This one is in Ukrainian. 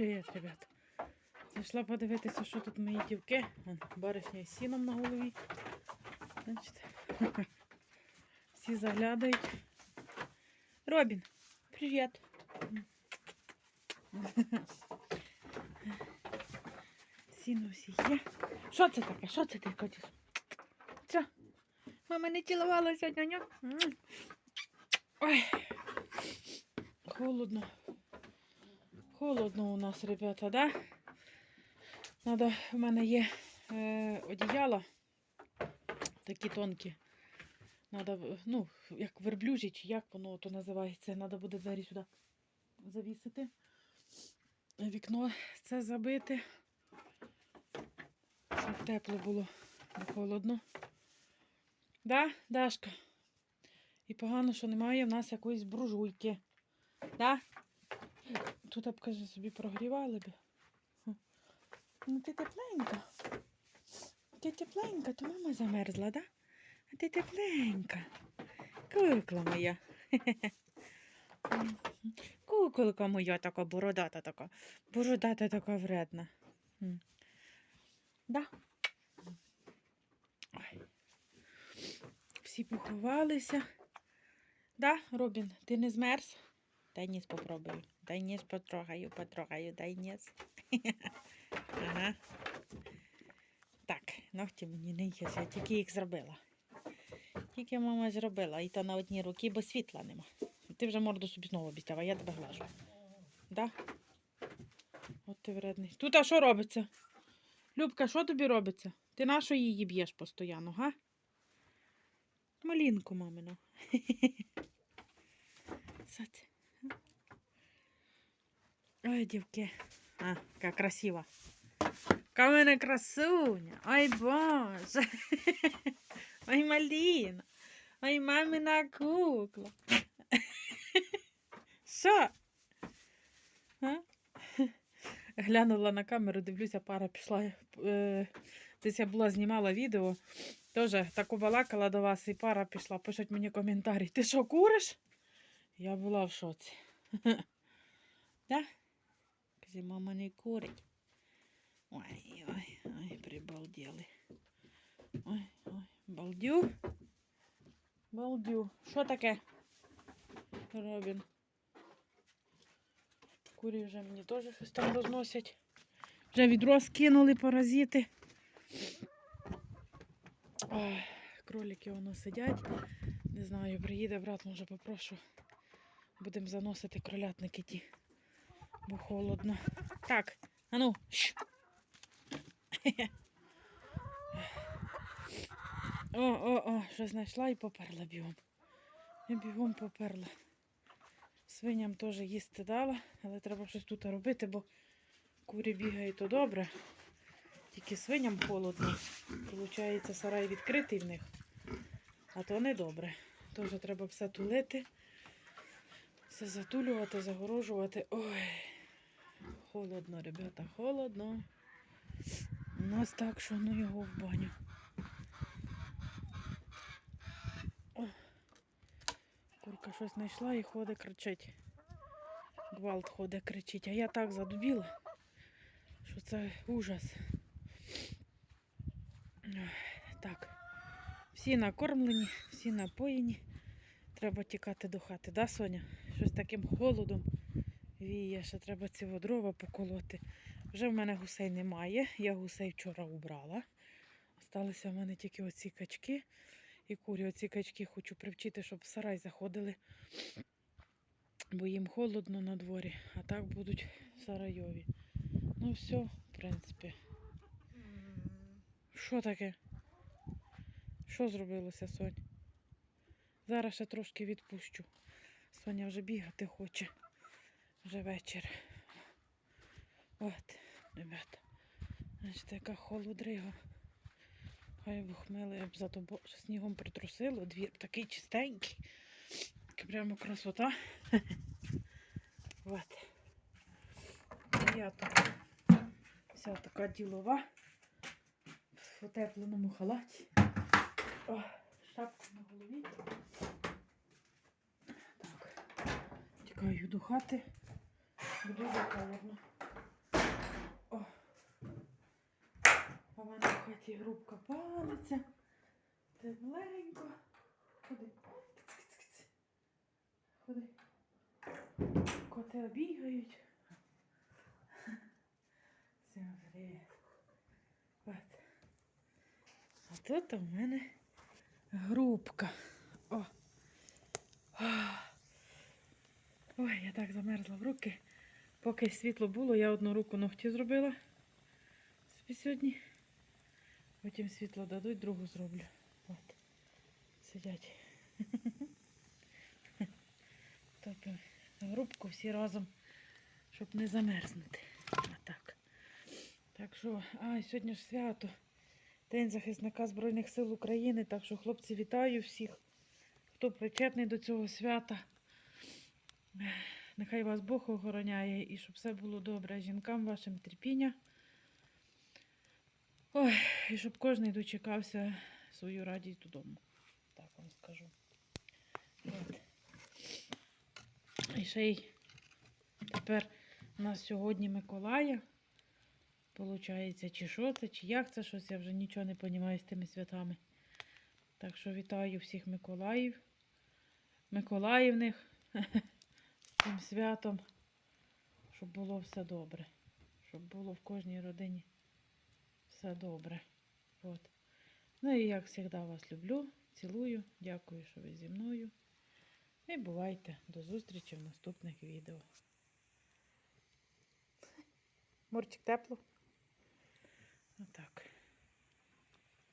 Привіт, ребят. Зайшла подивитися, що тут мої дівки. Баришня із сіном на голові. Бачите? Всі заглядають. Робін, привіт. Сіно всі є. Що це таке? Що це ти хочеш? Що? Мама не цілувала сьогодні? Ой. Холодно. Холодно у нас, ребята, да? Надо, в мене є е, одіяла такі тонкі. Надо, ну, як верблюжі, чи як воно то називається. Надо буде двері сюди завісити. Вікно це забити. Щоб тепло було, не холодно. Да, Дашка? І погано, що немає в нас якоїсь буржуйки. Да? Тут б, каже, собі прогрівали б. Ну ти тепленька. Ти тепленька, то мама замерзла, да? А ти тепленька. Кукла моя. Куколка моя така бородата така. Бородата така вредна. Да? Всі поховалися. Да, Робін, ти не змерз? Дай ніс попробую. Дай ніс потрогаю, потрогаю, дай ніс. ага. Так, ногті мені не їсть, я тільки їх зробила. Тільки мама зробила, і то на одній руці, бо світла нема. Ти вже морду собі знову обіцяв, а я тебе глажу. Да? От ти вредний. Тут а що робиться? Любка, що тобі робиться? Ти на що її б'єш постійно, га? Малінку мамину. Що це? Ой, дівки. А, яка красива. Яка в мене красуня. Ой, боже. Ой, маліна. Ой, мамина кукла. Що? Глянула на камеру, дивлюся, пара пішла. Е, десь я була знімала відео. Теж таку балакала до вас, і пара пішла. Пишуть мені коментарі. Ти що, куриш? Я була в шоці. Да? Каже, мама курить. Ой, ой, ой, прибалділи. Ой, ой, балдю. Балдю. Що таке? Робін. Курі вже мені теж щось там розносять. Вже відро скинули паразити. Ой, кролики воно сидять. Не знаю, приїде брат, може попрошу. Будемо заносити кролятники ті. Холодно. Так, а ну. О, о, о, що знайшла і поперла бігом. І бігом поперла. Свиням теж їсти дала, але треба щось тут робити, бо курі бігають то добре. Тільки свиням холодно. Получається, сарай відкритий в них. А то не добре. Теж треба все тулити, все затулювати, загорожувати. Ой, холодно, ребята, холодно. У нас так, що ну його в баню. Курка щось знайшла і ходить кричить. Гвалт ходить, кричить. А я так задубіла, що це ужас. Так. Всі накормлені, всі напоєні. Треба тікати до хати, да, Соня? Щось таким холодом віє, ще треба ці дрова поколоти. Вже в мене гусей немає. Я гусей вчора убрала. Осталися в мене тільки оці качки і курі. Оці качки хочу привчити, щоб в сарай заходили, бо їм холодно на дворі, а так будуть сарайові. Ну все, в принципі. Що таке? Що зробилося, Сонь? Зараз ще трошки відпущу. Соня вже бігати хоче. Вже вечір. От, ребята. Значить, яка холодрига. Хай бухмили, б зато бо- снігом притрусило, двір такий чистенький. Прямо красота. От. Я тут вся така ділова в утепленому халаті. О, шапка на голові. Так. Тікаю до хати. Дуже холодно. О. У мене в хаті грубка палиться. Тепленько. Ходи. Ходи. Коти обігають. Всім привіт. От. А тут у мене грубка. О. Ой, я так замерзла в руки. Поки світло було, я одну руку ногті зробила собі сьогодні. Потім світло дадуть, другу зроблю. От. Сидять. Топимо грубку всі разом, щоб не замерзнути. Отак. Так що, а, сьогодні ж свято. День захисника Збройних сил України. Так що, хлопці, вітаю всіх, хто причетний до цього свята. Нехай вас Бог охороняє і щоб все було добре. Жінкам вашим терпіння. Ой, і щоб кожен дочекався свою радість додому. Так вам скажу. От. І ще й тепер у нас сьогодні Миколая. Получається, чи що це, чи як це щось, я вже нічого не розумію з тими святами. Так що вітаю всіх Миколаїв, Миколаївних цим святом, щоб було все добре. Щоб було в кожній родині все добре. От. Ну і як завжди вас люблю, цілую, дякую, що ви зі мною. І бувайте до зустрічі в наступних відео. Мурчик тепло? Отак.